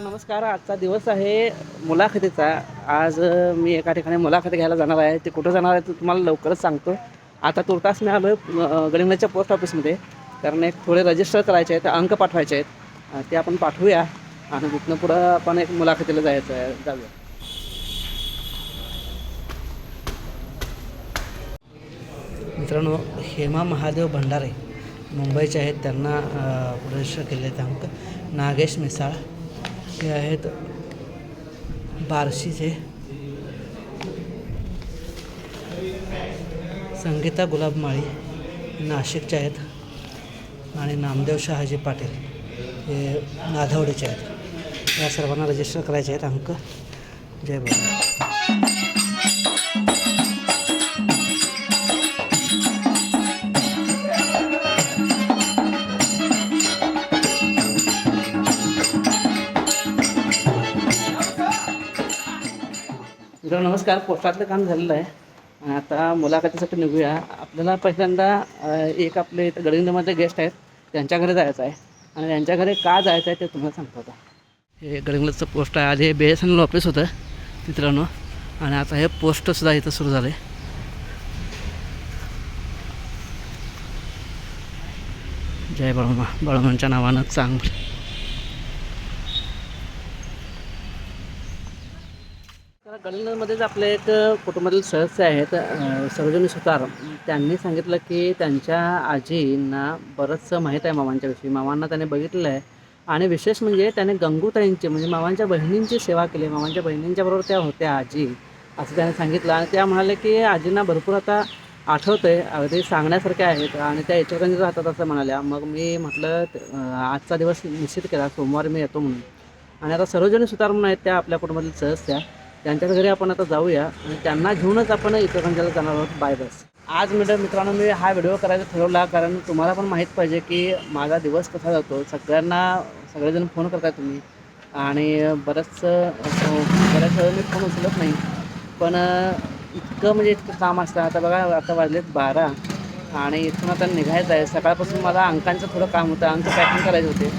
नमस्कार आजचा दिवस आहे मुलाखतीचा. आज मी एका ठिकाणी मुलाखत घ्यायला जाणार आहे. ते कुठं जाणार आहे ते तुम्हाला लवकरच सांगतो. आता तुर्तास मी आलो आहे गडिंगलाच्या पोस्ट ऑफिसमध्ये कारण एक थोडे रजिस्टर करायचे आहेत अंक पाठवायचे आहेत. ते आपण पाठवूया. आणि तिथनं पुढं आपण एक मुलाखतीला जायचं आहे जाऊया. मित्रांनो हेमा महादेव भंडारे मुंबईचे आहेत. त्यांना रजिस्टर केले आहेत अंक नागेश मिसाळ हे आहेत. बार्शीचे संगीता गुलाबमाळी नाशिकचे आहेत. आणि नामदेव शहाजी पाटील हे नाधवडीचे आहेत. या सर्वांना रजिस्टर करायचे आहेत अंक. जय बाबा मित्रांनो नमस्कार. पोस्टातलं काम झालेलं आहे. आता मुलाखतीसाठी निघूया. आपल्याला पहिल्यांदा एक आपले इथं गडिंगमध्ये गेस्ट आहेत. त्यांच्या घरी जायचं आहे. आणि त्यांच्या घरी का जायचं आहे ते तुम्हाला सांगतो आता. हे गडिंगलजचं पोस्ट आहे. आधी B S N L office होतं मित्रांनो. आणि आता हे पोस्टसुद्धा इथं सुरू झालं आहे जय बळमा. बळमांच्या नावानं चांगलं. तर गडिंगलमध्येच आपले एक कुटुंबातील सदस्य आहेत सर्वजनी सुतार त्यांनी सांगितलं की त्यांच्या आजींना बरंचसं माहीत आहे मामांच्या विषयी. मामांना त्याने बघितलं आहे. आणि विशेष म्हणजे त्याने गंगूताईंची म्हणजे मामांच्या बहिणींची सेवा केली. मामांच्या बहिणींच्या बरोबर त्या होत्या आजी असं त्याने सांगितलं. आणि त्या म्हणाले की आजींना भरपूर आता आठवतं आहे अगदी सांगण्यासारख्या आहेत. आणि त्या इचलकरंजीत राहतात असं म्हणाल्या. मग मी म्हटलं आजचा दिवस निश्चित केला. सोमवारी मी येतो म्हणून. आणि आता सरोजनी सुतार म्हणून आहेत त्या आपल्या कुटुंबातील सदस्य. त्यांच्याच घरी आपण आता जाऊया आणि त्यांना घेऊनच आपण इचलकरंजीला जाणार आहोत बाय बस आज मित्र मित्रांनो मी हा व्हिडिओ करायचा ठरवला कारण तुम्हाला पण माहीत पाहिजे की माझा दिवस कसा जातो. सगळ्यांना सगळेजण फोन करताय तुम्ही. आणि बरंचसं बऱ्याच वेळा मी फोन उचलत नाही. पण इतकं म्हणजे इतकं काम असतं. आता बघा आता वाजलेत बारा आणि इथून आता निघायचं आहे. सकाळपासून मला अंकांचं थोडं काम होतं. अंक पॅकिंग करायचे होते.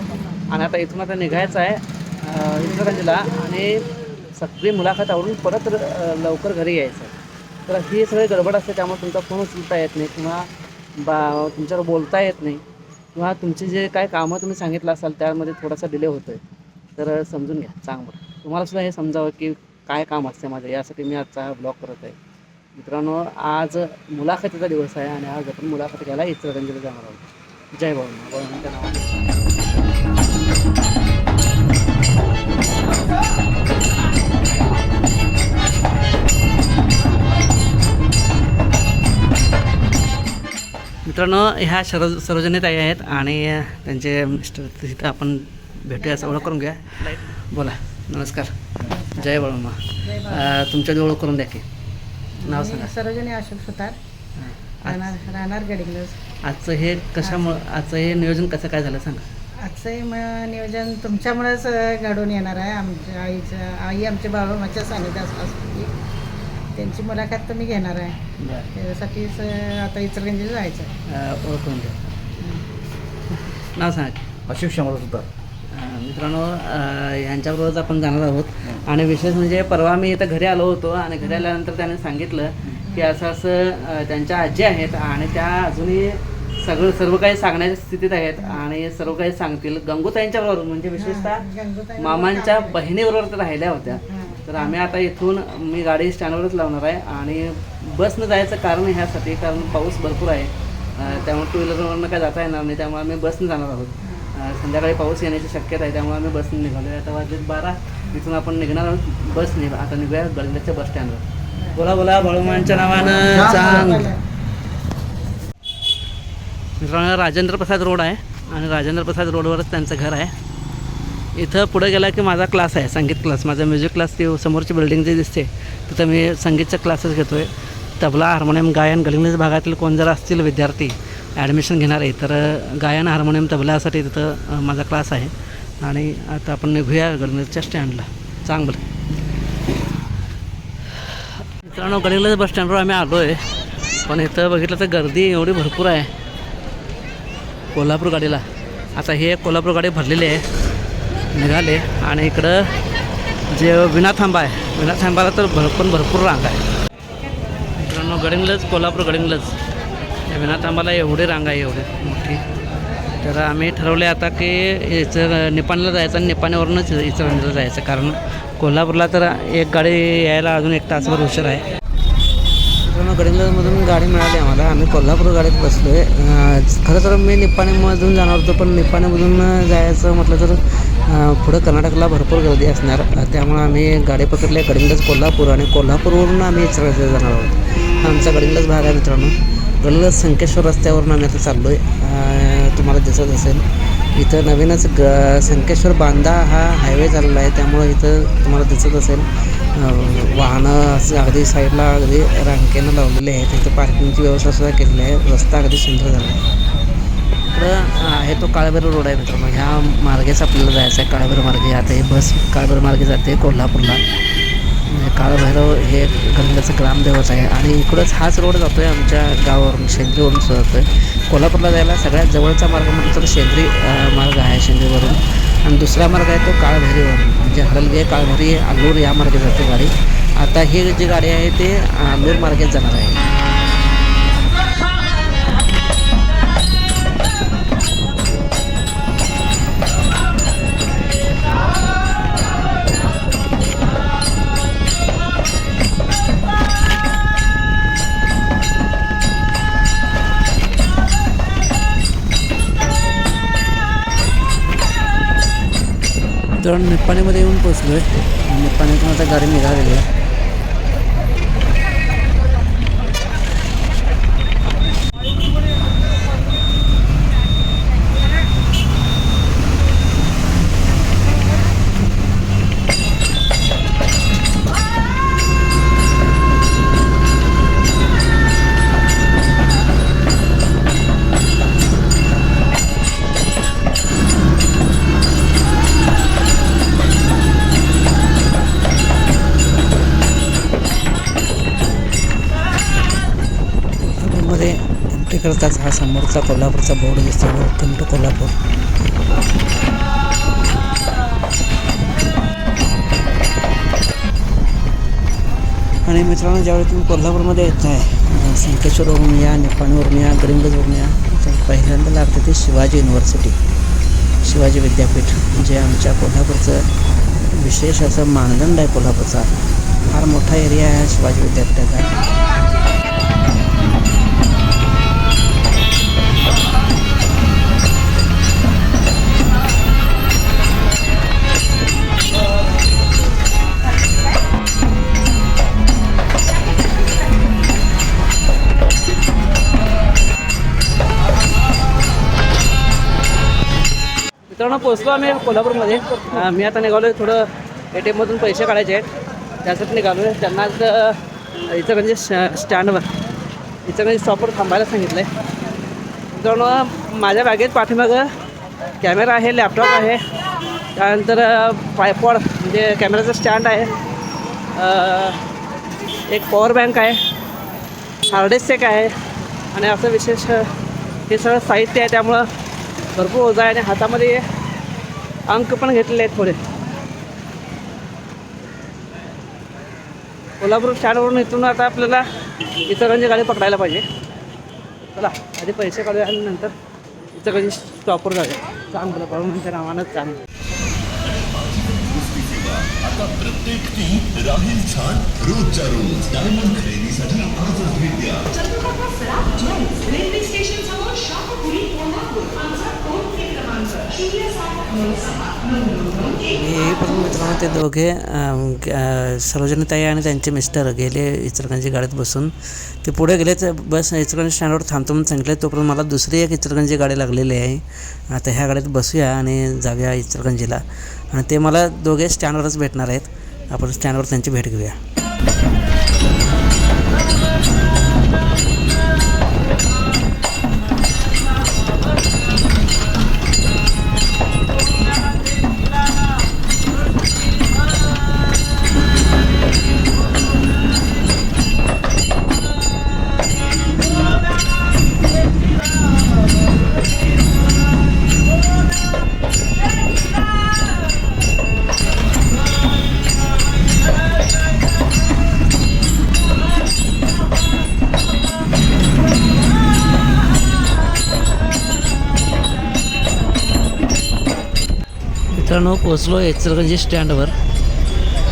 आणि आता इथून आता निघायचं आहे अं, आणि सगळी मुलाखत आवडून परत लवकर घरी यायचं. तर ही सगळी गडबड असते त्यामुळे तुमचा फोन उचलता येत नाही किंवा बा तुमच्यावर बोलता येत नाही किंवा तुमचे जे काय कामं तुम्ही सांगितलं असाल त्यामध्ये थोडासा डिले होतो आहे तर समजून घ्या चांगलं. तुम्हाला सुद्धा हे समजावं की काय काम असते माझं यासाठी मी आजचा हा ब्लॉग करत आहे. मित्रांनो आज मुलाखतीचा दिवस आहे आणि आज आपण मुलाखत घ्यायला इचलकरंजीला जाणार आहोत. जय भाऊ भाऊ नावाने. मित्रांनो ह्या सरो सरोजनी ताई आहेत आणि त्यांचे मिस्टर तिथं आपण भेटूया असं ओळख करून घ्या. बोला नमस्कार. जय बळमा तुमच्या ओळख करून द्या की. नाव सांगा. सरोजनी अशोक सुतार. राहणार गडिंग्लज आजचं हे कशामुळं आजचं हे नियोजन कसं काय झालं सांगा. आजचं हे म- नियोजन तुमच्यामुळेच घडून येणार आहे. आमच्या आईचं आई आमच्या बाबाच्या सानिध्यात असते. त्यांची मुलाखत तुम्ही घेणार आहे. बरं. अ, आता इचलगंजी जायचं आहे ओळख करून द्या नाव सांगा. अशोक शंभर सुद्धा. अं, मित्रांनो अं, यांच्याबरोबरच आपण जाणार आहोत. आणि विशेष म्हणजे परवा मी इथं घरी आलो होतो आणि घरी आल्यानंतर त्याने सांगितलं की असं असं अं, त्यांच्या आजी आहेत आणि त्या अजूनही सगळं सर्व काही सांगण्याच्या स्थितीत आहेत आणि सर्व काही सांगतील. गंगूताईंच्या बरोबर म्हणजे विशेषतः गंगूताई मामांच्या बहिणीबरोबर त्या राहिल्या होत्या. हां. तर आम्ही आता इथून मी गाडी स्टँडवरच लावणार आहे आणि बसनं जायचं कारण ह्यासाठी कारण पाऊस भरपूर आहे. त्यामुळे टू व्हीलरवरनं काय जाता येणार नाही त्यामुळे आम्ही बसनं जाणार आहोत. संध्याकाळी पाऊस येण्याची शक्यता आहे त्यामुळे आम्ही बसने निघालो आता वाजलेत बारा इथून आपण निघणार आहोत बसने आता निघूया गडल्याच्या बस स्टँडवर. बोला बोला बाळूमांच्या नावानं चांग मित्रांनो राजेंद्र प्रसाद रोड आहे आणि राजेंद्र प्रसाद रोडवरच त्यांचं घर आहे. इथं पुढं गेला की माझा क्लास आहे संगीत क्लास माझा म्युझिक क्लास ती समोरची बिल्डिंग जी दिसते तिथं मी संगीतचा क्लासेस घेतो आहे तबला हार्मोनियम गायन गलिंगज भागातील कोण जर असतील विद्यार्थी ॲडमिशन घेणारे तर गायन हार्मोनियम तबल्यासाठी तिथं माझा क्लास आहे. आणि आता आपण निघूया गलिंगजच्या स्टँडला चांगलं मित्रांनो गडिंगलज बस स्टँडवर आम्ही आलो आहे पण इथं बघितलं तर गर्दी एवढी भरपूर आहे. कोल्हापूर गाडीला. आता हे कोल्हापूर गाडी भरलेली आहे. निघाले आणि इकडं जे विनाथांबा आहे विना थांबाला तर भरपूर भरपूर रांग आहे. मित्रांनो गडिंगलज कोल्हापूर गडिंगलज. या विनाथांबाला एवढी रांग आहे एवढी मोठी. तर आम्ही ठरवले आता की याचं निपाणीला जायचं आणि निपाणीवरूनच इचलकरंजीला जायचं. कारण कोल्हापूरला तर एक गाडी यायला अजून एक तासभर उशीर आहे. गडिंगलमधून गडिंगलजमधून गाडी मिळाली आम्हाला. आम्ही कोल्हापूर गाडीत बसलो आहे खरं तर मी निपाणीमधून जाणार होतो पण निपाणीमधून जायचं म्हटलं तर पुढं कर्नाटकला भरपूर गर्दी असणार. त्यामुळे आम्ही गाडी पकडली गडिंगलज कोल्हापूर आणि कोल्हापूरवरून आम्ही इचलकरंजीला जाणार आहोत. हा आमचा गडिंगलज भाग आहे मित्रांनो. गडिंगलज संकेश्वर रस्त्यावरून आम्ही आता चाललो आहे तुम्हाला दिसत असेल इथं नवीनच ग संकेश्वर बांधा हा हायवे झालेला आहे. त्यामुळं इथं तुम्हाला दिसत असेल वाहनं असं अगदी साईडला अगदी रांगेनं लावलेले आहेत. इथं पार्किंगची व्यवस्था सुद्धा केलेली आहे. रस्ता अगदी सुंदर झाला आहे. इकडं आहे तो काळभैरव रोड आहे मित्रांनो. ह्या मार्गेच आपल्याला जायचं आहे काळभैरव मार्गे. आता हे बस काळभैरव मार्गे जाते कोल्हापूरला. म्हणजे काळभैरव हे गंगाचं ग्रामदेवत आहे. आणि इकडंच हाच रोड जातो आहे आमच्या गावावरून शेंद्रीवरून सुद्धा जातो आहे कोल्हापूरला जायला सगळ्यात जवळचा मार्ग म्हणजे म्हटलं तर शेंद्री मार्ग आहे शेंद्रीवरून. आणि दुसरा मार्ग आहे तो काळभैरीवरून म्हणजे हडलगे काळभैरी आलूर या मार्गे जाते गाडी. आता ही जी गाडी आहे ते आलूर मार्गेच जाणार आहे. तर निप्पाणीमध्ये येऊन पोचलो आहे निप्पाणीतून आता गाडी निघालेली आहे. मध्ये एंट्री करताच हा समोरचा कोल्हापूरचा बोर्ड दिसतो वेलकम टू कोल्हापूर. आणि मित्रांनो ज्यावेळी तुम्ही कोल्हापूरमध्ये येत आहे संकेश्वरवरून या निपाणीवरून या गडिंगजवरून या तर पहिल्यांदा लागतं ते शिवाजी युनिव्हर्सिटी शिवाजी विद्यापीठ जे आमच्या कोल्हापूरचं विशेष असं मानदंड आहे कोल्हापूरचा. फार मोठा एरिया आहे शिवाजी विद्यापीठाचा. मित्रांनो पोचलो आम्ही कोल्हापूरमध्ये. मी आता निघालो थोडं ए टी एममधून पैसे काढायचे आहेत. त्यासाठी निघालो आहे त्यांना इथं म्हणजे स्टँडवर इथं म्हणजे स्टॉपवर थांबायला सांगितलं आहे मित्रांनो माझ्या बॅगेत पाठीमागं कॅमेरा आहे लॅपटॉप आहे. त्यानंतर पायपॉड म्हणजे कॅमेराचं स्टँड आहे. एक पॉवर बँक आहे. हार्डेस्ट एक आहे. आणि असं विशेष हे सगळं साहित्य आहे. त्यामुळं भरपूर ओझा आहे. आणि हातामध्ये अंक पण घेतलेले आहेत थोडे. कोल्हापूर स्टँडवरून इथून आता आपल्याला इचलकरंजी गाडी पकडायला पाहिजे. चला आधी पैसे काढूया आणि नंतर इचलकरंजी स्टॉपवर जाऊया चांगलं नंतर नावानंच चांगलं. आता प्रत्येक ती राहील छान रोजच्या रोज. डायमंड खरेदीसाठी आजच भेट द्या. Chandrakanta Saraf jewels railway station समोर शाहपुरी कोल्हापूर. आमचा टोल हे पण मित्रांनो ते दोघे सरोजनीताई आणि त्यांचे मिस्टर गेले इचलकरंजी गाडीत बसून. ते पुढे गेले तर बस इचलकरंजी स्टँडवर थांबतो म्हणून सांगितले तोपर्यंत मला दुसरी एक इचलकरंजी गाडी लागलेली आहे. आता ह्या गाडीत बसूया आणि जाऊया इचलकरंजीला. आणि ते मला दोघे स्टँडवरच भेटणार आहेत. आपण स्टँडवर त्यांची भेट घेऊया. मित्रांनो पोचलो इचलकरंजी स्टँडवर.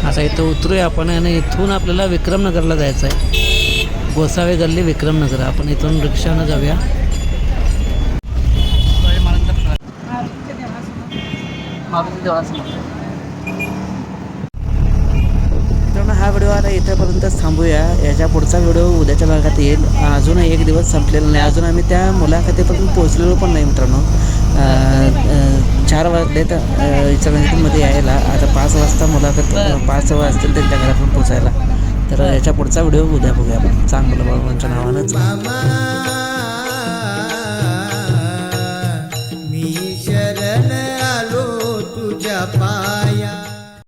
आता इथं उतरूया आपण आणि इथून आपल्याला विक्रमनगरला जायचं आहे गोसावे गल्ली विक्रमनगर. आपण इथून रिक्षानं जाऊया. देवळासमोर मित्रांनो हा व्हिडिओ आता इथेपर्यंतच थांबूया. याच्या पुढचा व्हिडिओ उद्याच्या भागात येईल. अजून एक दिवस संपलेला नाही. अजून आम्ही त्या मुलाखतीपर्यंत पोहोचलेलो पण नाही मित्रांनो. चार वाजलेत अं, इचलकरंजीमध्ये यायला. आता पाच वाजता मुलाखत पाच वाजतील त्यांच्या घरातून पोचायला तर याच्या पुढचा व्हिडिओ उद्या बघूया आपण. चांगलं बाबांच्या नावानंच